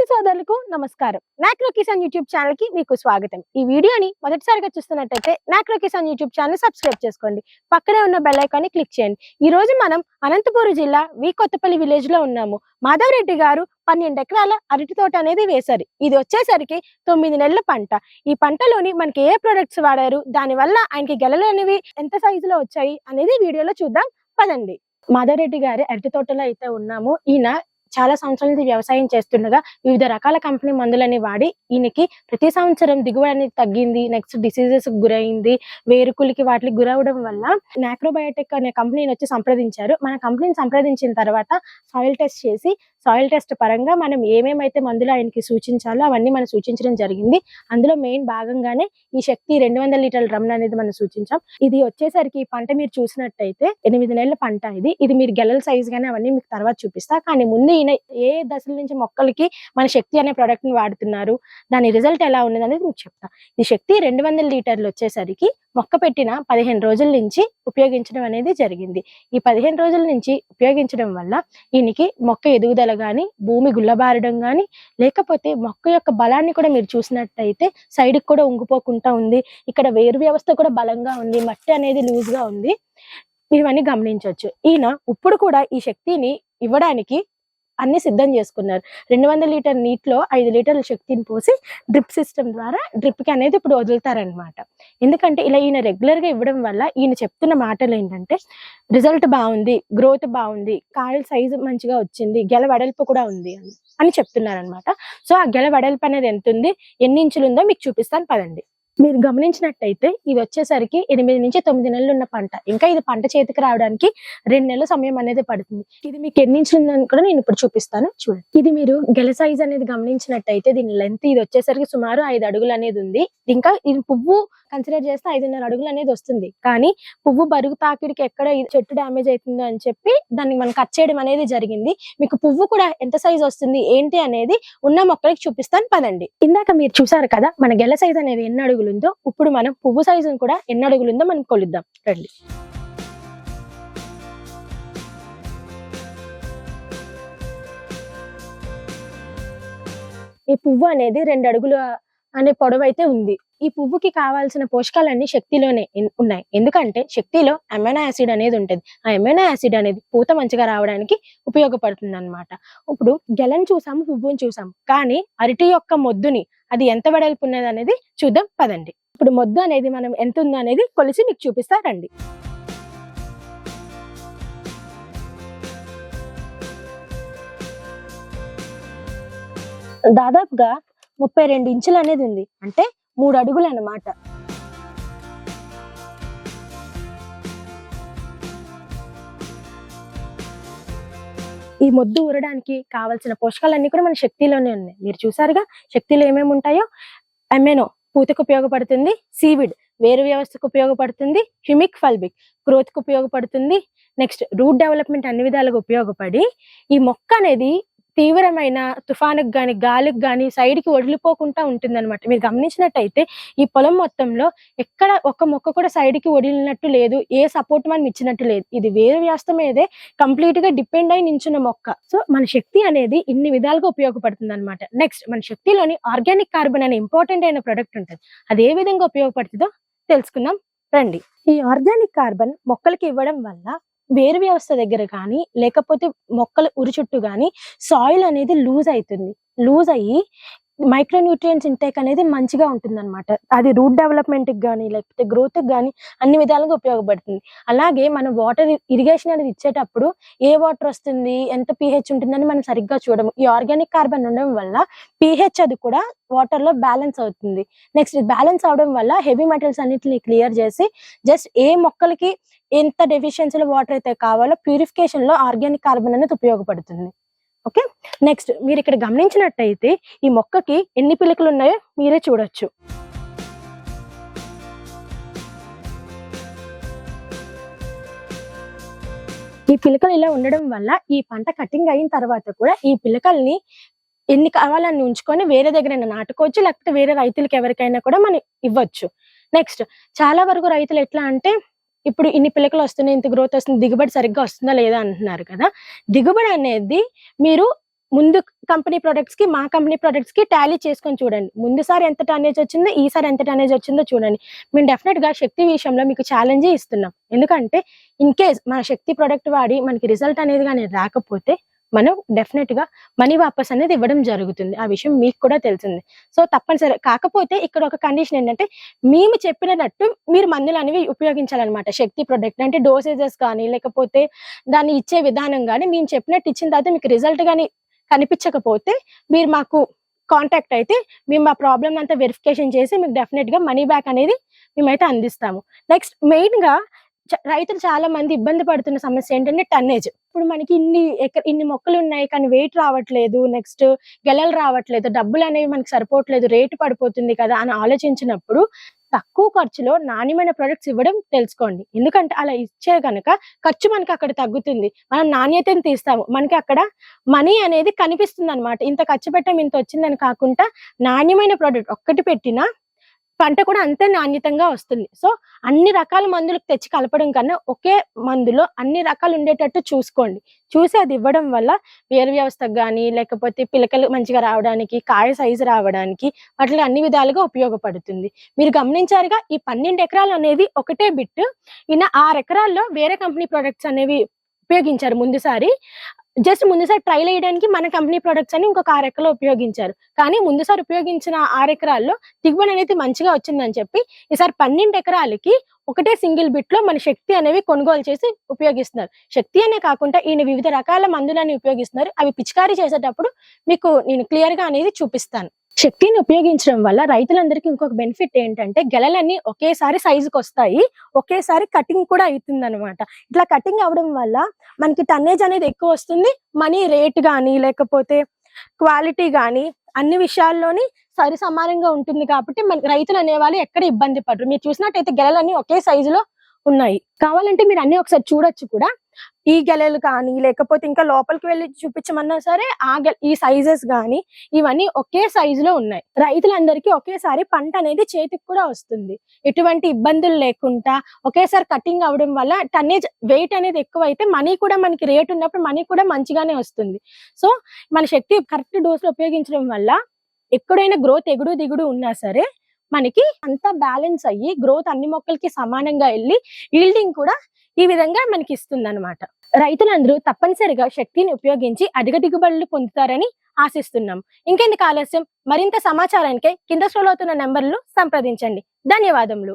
రైతు సోదరులకు నమస్కారం. నాక్రో కిసాన్ యూట్యూబ్ ఛానల్కి మీకు స్వాగతం. ఈ వీడియోని మొదటిసారిగా చూస్తున్నట్టయితే Nacro Kisan YouTube channel subscribe చేసుకోండి. పక్కనే ఉన్న బెల్ ఐకాన్ని క్లిక్ చేయండి. ఈ రోజు మనం అనంతపురం జిల్లా వి కొత్తపల్లి విలేజ్లో ఉన్నాము. మాధవరెడ్డి గారు పన్నెండు ఎకరాల అరటి తోట అనేది వేశారు. ఇది వచ్చేసరికి తొమ్మిది నెలల పంట. ఈ పంటలోని మనకి ఏ ప్రొడక్ట్స్ వాడారు? దాని వల్ల ఆయనకి గెలలు అనేవి ఎంత సైజులో వచ్చాయి అనేది వీడియోలో చూద్దాం. పదండి. మాధవరెడ్డి గారి అరటి తోటలో అయితే ఉన్నాము. ఈయన చాలా సంవత్సరాల నుంచి వ్యవసాయం చేస్తుండగా వివిధ రకాల కంపెనీ మందులని వాడి ఈయనకి ప్రతి సంవత్సరం దిగుబడి అనేది తగ్గింది నెక్స్ట్ డిసీజెస్ గురైంది వేరుకులకి వాటికి గురవడం వల్ల నాక్రోబయోటిక్ అనే కంపెనీని వచ్చి సంప్రదించారు. మన కంపెనీని సంప్రదించిన తర్వాత సాయిల్ టెస్ట్ చేసి సాయిల్ టెస్ట్ పరంగా మనం ఏమేమైతే మందులు ఆయనకి సూచించాలో అవన్నీ మనం సూచించడం జరిగింది. అందులో మెయిన్ భాగంగానే ఈ శక్తి రెండు వందల లీటర్ల రమ్న అనేది మనం సూచించాం. ఇది వచ్చేసరికి ఈ పంట మీరు చూసినట్టయితే ఎనిమిది నెలల పంట ఇది. ఇది మీరు గెలల సైజ్ గానీ అవన్నీ మీకు తర్వాత చూపిస్తా. కానీ ముందు ఈయన ఏ దశల నుంచి మొక్కలకి మన శక్తి అనే ప్రోడక్ట్ని వాడుతున్నారు దాని రిజల్ట్ ఎలా ఉన్నది అనేది మీకు చెప్తా. ఈ శక్తి రెండు వందల లీటర్లు వచ్చేసరికి మొక్క పెట్టిన పదిహేను రోజుల నుంచి ఉపయోగించడం అనేది జరిగింది. ఈ పదిహేను రోజుల నుంచి ఉపయోగించడం వల్ల ఈయనకి మొక్క ఎదుగుదల గాని భూమి గుల్లబారడం కానీ లేకపోతే మొక్క యొక్క బలాన్ని కూడా మీరు చూసినట్టయితే సైడ్కి కూడా ఉంగిపోకుండా ఉంది. ఇక్కడ వేరు వ్యవస్థ కూడా బలంగా ఉంది. మట్టి అనేది లూజ్గా ఉంది. ఇవన్నీ గమనించవచ్చు ఈయన ఇప్పుడు కూడా ఈ శక్తిని ఇవ్వడానికి అన్ని సిద్ధం చేసుకున్నారు. రెండు వందల లీటర్ నీటిలో ఐదు లీటర్ల శక్తిని పోసి డ్రిప్ సిస్టమ్ ద్వారా డ్రిప్కి అనేది ఇప్పుడు వదులుతారనమాట ఎందుకంటే ఇలా ఈయన రెగ్యులర్గా ఇవ్వడం వల్ల ఈయన చెప్తున్న మాటలు ఏంటంటే రిజల్ట్ బాగుంది గ్రోత్ బాగుంది కాయల సైజు మంచిగా వచ్చింది గెల వెడల్పు కూడా ఉంది అని- చెప్తున్నారనమాట సో ఆ గెల వెడల్పు అనేది ఎంత ఉంది ఎన్ని ఇంచులు ఉందో మీకు చూపిస్తాను పదండి. మీరు గమనించినట్టయితే ఇది వచ్చేసరికి ఎనిమిది నుంచి తొమ్మిది నెలలు ఉన్న పంట. ఇంకా ఇది పంట చేతికి రావడానికి రెండు నెలల సమయం అనేది పడుతుంది. ఇది మీకు ఎన్ని ఇంచులు కూడా నేను ఇప్పుడు చూపిస్తాను. చూడండి. ఇది మీరు గెల సైజ్ అనేది గమనించినట్టయితే దీని లెంత్ ఇది వచ్చేసరికి సుమారు ఐదు అడుగులు అనేది ఉంది. ఇంకా ఇది పువ్వు కన్సిడర్ చేస్తే ఐదున్నర అడుగులు అనేది వస్తుంది. కానీ పువ్వు బరుగు తాకిడికి ఎక్కడ చెట్టు డ్యామేజ్ అవుతుందో అని చెప్పి దాన్ని మనం కట్ చేయడం అనేది జరిగింది. మీకు పువ్వు కూడా ఎంత సైజ్ వస్తుంది ఏంటి అనేది ఉన్న మొక్కలకి చూపిస్తాను. పదండి. ఇందాక మీరు చూసారు కదా మన గెల సైజ్ అనేది ఎన్ని అడుగులు? ఉందో ఇప్పుడు మనం పువ్వు సైజును కూడా ఎన్ని అడుగులు ఉందో మనం కొలుద్దాం. రండి. ఈ పువ్వు అనేది రెండు అడుగుల అనే పొడవు అయితే ఉంది. ఈ పువ్వుకి కావాల్సిన పోషకాలన్నీ శక్తిలోనే ఉన్నాయి. ఎందుకంటే శక్తిలో అమైనో యాసిడ్ అనేది ఉంటుంది. ఆ అమైనో యాసిడ్ అనేది పూత మంచిగా రావడానికి ఉపయోగపడుతుంది అనమాట ఇప్పుడు గెలను చూసాము పువ్వుని చూసాము. కానీ అరటి యొక్క మొద్దుని అది ఎంత వెడల్పు ఉన్నది అనేది చూద్దాం పదండి. ఇప్పుడు మొద్దు అనేది మనం ఎంత ఉందో అనేది కొలిసి మీకు చూపిస్తారండి దాదాపుగా ముప్పై రెండు ఇంచులు అనేది ఉంది. అంటే మూడు అడుగులు అన్నమాట. ఈ మొద్దు ఊరడానికి కావాల్సిన పోషకాలన్నీ కూడా మన శక్తిలోనే ఉన్నాయి. మీరు చూసారుగా శక్తిలో ఏమేమి ఉంటాయో? అమెనో పూతకు ఉపయోగపడుతుంది సీవిడ్ వేరు వ్యవస్థకు ఉపయోగపడుతుంది హ్యూమిక్ ఫల్బిక్ గ్రోత్కు ఉపయోగపడుతుంది నెక్స్ట్ రూట్ డెవలప్మెంట్ అన్ని విధాలుగా ఉపయోగపడి ఈ మొక్క అనేది తీవ్రమైన తుఫానుకు గాని గాలికి గాని సైడ్కి వదిలిపోకుండా ఉంటుంది మీరు గమనించినట్టయితే ఈ పొలం మొత్తంలో ఎక్కడ ఒక మొక్క కూడా సైడ్కి వదిలినట్టు లేదు ఏ సపోర్ట్ మనం ఇచ్చినట్టు లేదు. ఇది వేరు వ్యవస్థ మీదే కంప్లీట్గా డిపెండ్ అయి నించున్న మొక్క. సో మన శక్తి అనేది ఇన్ని విధాలుగా ఉపయోగపడుతుంది అనమాట నెక్స్ట్ మన శక్తిలోని ఆర్గానిక్ కార్బన్ అనే ఇంపార్టెంట్ అయిన ప్రొడక్ట్ ఉంటుంది. అది ఏ విధంగా ఉపయోగపడుతుందో తెలుసుకుందాం. రండి. ఈ ఆర్గానిక్ కార్బన్ మొక్కలకి ఇవ్వడం వల్ల వేరు వ్యవస్థ దగ్గర కానీ లేకపోతే మొక్కల ఉరి చుట్టూ కానీ సాయిల్ అనేది లూజ్ అవుతుంది. లూజ్ అయ్యి మైక్రోన్యూట్రియన్స్ ఇంటేక్ అనేది మంచిగా ఉంటుంది అనమాట అది రూట్ డెవలప్మెంట్కి కానీ లేకపోతే గ్రోత్కి కానీ అన్ని విధాలుగా ఉపయోగపడుతుంది. అలాగే మనం వాటర్ ఇరిగేషన్ అనేది ఇచ్చేటప్పుడు ఏ వాటర్ వస్తుంది ఎంత pH ఉంటుందని మనం సరిగ్గా చూడము. ఈ ఆర్గానిక్ కార్బన్ ఉండడం వల్ల పిహెచ్ అది కూడా వాటర్లో బ్యాలెన్స్ అవుతుంది. నెక్స్ట్ బ్యాలెన్స్ అవడం వల్ల హెవీ మెటల్స్ అన్నిటిని క్లియర్ చేసి జస్ట్ ఏ మొక్కలకి ఎంత డెఫిషియన్సీలో వాటర్ అయితే కావాలో ప్యూరిఫికేషన్లో ఆర్గానిక్ కార్బన్ అనేది ఉపయోగపడుతుంది. ఓకే? నెక్స్ట్ మీరు ఇక్కడ గమనించినట్టయితే ఈ మొక్కకి ఎన్ని పిలకలు ఉన్నాయో మీరే చూడొచ్చు. ఈ పిలకలు ఇలా ఉండడం వల్ల ఈ పంట కటింగ్ అయిన తర్వాత కూడా ఈ పిలకల్ని ఎన్ని కావాలని ఉంచుకొని వేరే దగ్గర నాటుకోవచ్చు లేకపోతే వేరే రైతులకి ఎవరికైనా కూడా మనం ఇవ్వచ్చు. నెక్స్ట్ చాలా వరకు రైతులు ఎట్లా అంటే ఇప్పుడు ఇన్ని పిలకలు వస్తున్నాయి ఇంత గ్రోత్ వస్తుంది దిగుబడి సరిగ్గా వస్తుందా లేదా అంటున్నారు కదా. దిగుబడి అనేది మీరు ముందు కంపెనీ ప్రొడక్ట్స్కి మా కంపెనీ ప్రొడక్ట్స్కి టాలీ చేసుకొని చూడండి. ముందుసారి ఎంత టన్నేజ్ వచ్చిందో ఈసారి ఎంత టన్నేజ్ వచ్చిందో చూడండి. మేము డెఫినెట్గా శక్తి విషయంలో మీకు ఛాలెంజ్ ఇస్తున్నాం. ఎందుకంటే ఇన్ కేస్ మన శక్తి ప్రొడక్ట్ వాడి మనకి రిజల్ట్ అనేది కానీ రాకపోతే మనం డెఫినెట్గా మనీ వాపస్ అనేది ఇవ్వడం జరుగుతుంది. ఆ విషయం మీకు కూడా తెలిసింది. సో తప్పనిసరి కాకపోతే ఇక్కడ ఒక కండిషన్ ఏంటంటే మేము చెప్పినట్టు మీరు మందులు అనేవి ఉపయోగించాలన్నమాట. శక్తి ప్రొడక్ట్ అంటే డోసేజెస్ కానీ లేకపోతే దాన్ని ఇచ్చే విధానం కానీ మేము చెప్పినట్టు ఇచ్చిన తర్వాత మీకు రిజల్ట్ కానీ కనిపించకపోతే మీరు మాకు కాంటాక్ట్ అయితే మేము ఆ ప్రాబ్లమ్ అంతా వెరిఫికేషన్ చేసి మీకు డెఫినెట్గా మనీ బ్యాక్ అనేది మేమైతే అందిస్తాము. నెక్స్ట్ మెయిన్గా రైతులు చాలా మంది ఇబ్బంది పడుతున్న సమస్య ఏంటంటే టన్నేజ్. ఇప్పుడు మనకి ఇన్ని ఎక- ఇన్ని మొక్కలు ఉన్నాయి కానీ వెయిట్ రావట్లేదు నెక్స్ట్ గెలలు రావట్లేదు డబ్బులు అనేవి మనకి సరిపోవట్లేదు రేటు పడిపోతుంది కదా అని ఆలోచించినప్పుడు తక్కువ ఖర్చులో నాణ్యమైన ప్రొడక్ట్స్ ఇవ్వడం తెలుసుకోండి. ఎందుకంటే అలా ఇచ్చే కనుక ఖర్చు మనకి అక్కడ తగ్గుతుంది. మనం నాణ్యతను తీస్తాము. మనకి అక్కడ మనీ అనేది కనిపిస్తుంది అనమాట ఇంత ఖర్చు పెట్టడం ఇంత వచ్చిందని కాకుండా నాణ్యమైన ప్రోడక్ట్ ఒక్కటి పెట్టినా పంట కూడా అంతే నాణ్యతంగా వస్తుంది. సో అన్ని రకాల మందులు తెచ్చి కలపడం కన్నా ఒకే మందులో అన్ని రకాలు ఉండేటట్టు చూసుకోండి. చూసి అది ఇవ్వడం వల్ల వేరు వ్యవస్థకు కానీ లేకపోతే పిలకలు మంచిగా రావడానికి కాయ సైజు రావడానికి వాటిలో అన్ని విధాలుగా ఉపయోగపడుతుంది. మీరు గమనించారుగా ఈ పన్నెండు ఎకరాలు అనేది ఒకటే బిట్ ఈయన ఆరు ఎకరాల్లో వేరే కంపెనీ ప్రొడక్ట్స్ అనేవి ఉపయోగించారు ముందుసారి. జస్ట్ ముందుసారి ట్రైల్ వేయడానికి మన కంపెనీ ప్రొడక్ట్స్ అని ఇంకొక ఆరు ఎకరాలు ఉపయోగించారు. కానీ ముందుసారి ఉపయోగించిన ఆరు ఎకరాల్లో దిగుబడి అనేది మంచిగా వచ్చిందని చెప్పి ఈసారి పన్నెండు ఎకరాలకి ఒకటే సింగిల్ బిట్లో మన శక్తి అనేవి కొనుగోలు చేసి ఉపయోగిస్తున్నారు. శక్తి అనే కాకుండా ఈయన వివిధ రకాల మందులని ఉపయోగిస్తున్నారు. అవి పిచికారీ చేసేటప్పుడు మీకు నేను క్లియర్గా అనేది చూపిస్తాను. శక్తిని ఉపయోగించడం వల్ల రైతులందరికీ ఇంకొక బెనిఫిట్ ఏంటంటే గెలలన్నీ ఒకేసారి సైజుకి వస్తాయి ఒకేసారి కటింగ్ కూడా అవుతుంది అనమాట ఇట్లా కటింగ్ అవడం వల్ల మనకి టన్నేజ్ అనేది ఎక్కువ వస్తుంది మనీ రేట్ కానీ లేకపోతే క్వాలిటీ కానీ అన్ని విషయాల్లోని సరి సమానంగా ఉంటుంది కాబట్టి మనకి రైతులు అనేవాళ్ళు ఎక్కడ ఇబ్బంది పడరు. మీరు చూసినట్టయితే గెలలన్నీ ఒకే సైజులో ఉన్నాయి. కావాలంటే మీరు అన్ని ఒకసారి చూడొచ్చు కూడా. ఈ గెలలు కానీ లేకపోతే ఇంకా లోపలికి వెళ్ళి చూపించమన్నా సరే ఆ ఈ సైజెస్ కానీ ఇవన్నీ ఒకే సైజులో ఉన్నాయి. రైతులందరికీ ఒకేసారి పంట అనేది చేతికి కూడా వస్తుంది. ఎటువంటి ఇబ్బందులు లేకుండా ఒకేసారి కటింగ్ అవడం వల్ల టన్నేజ్ వెయిట్ అనేది ఎక్కువ అయితే మనీ కూడా మనకి రేట్ ఉన్నప్పుడు మనీ కూడా మంచిగానే వస్తుంది. సో మన శక్తి కరెక్ట్ డోస్లో ఉపయోగించడం వల్ల ఎక్కడైనా గ్రోత్ ఎగుడు దిగుడు ఉన్నా సరే మనకి అంతా బ్యాలెన్స్ అయ్యి గ్రోత్ అన్ని మొక్కలకి సమానంగా వెళ్ళి ఈల్డింగ్ కూడా ఈ విధంగా మనకి ఇస్తుంది అనమాట రైతులందరూ తప్పనిసరిగా శక్తిని ఉపయోగించి అధిక దిగుబడులు పొందుతారని ఆశిస్తున్నాం. ఇంకెందుకు ఆలస్యం? మరింత సమాచారానికే కింద స్క్రోల్ అవుతున్న నెంబర్లు సంప్రదించండి. ధన్యవాదములు.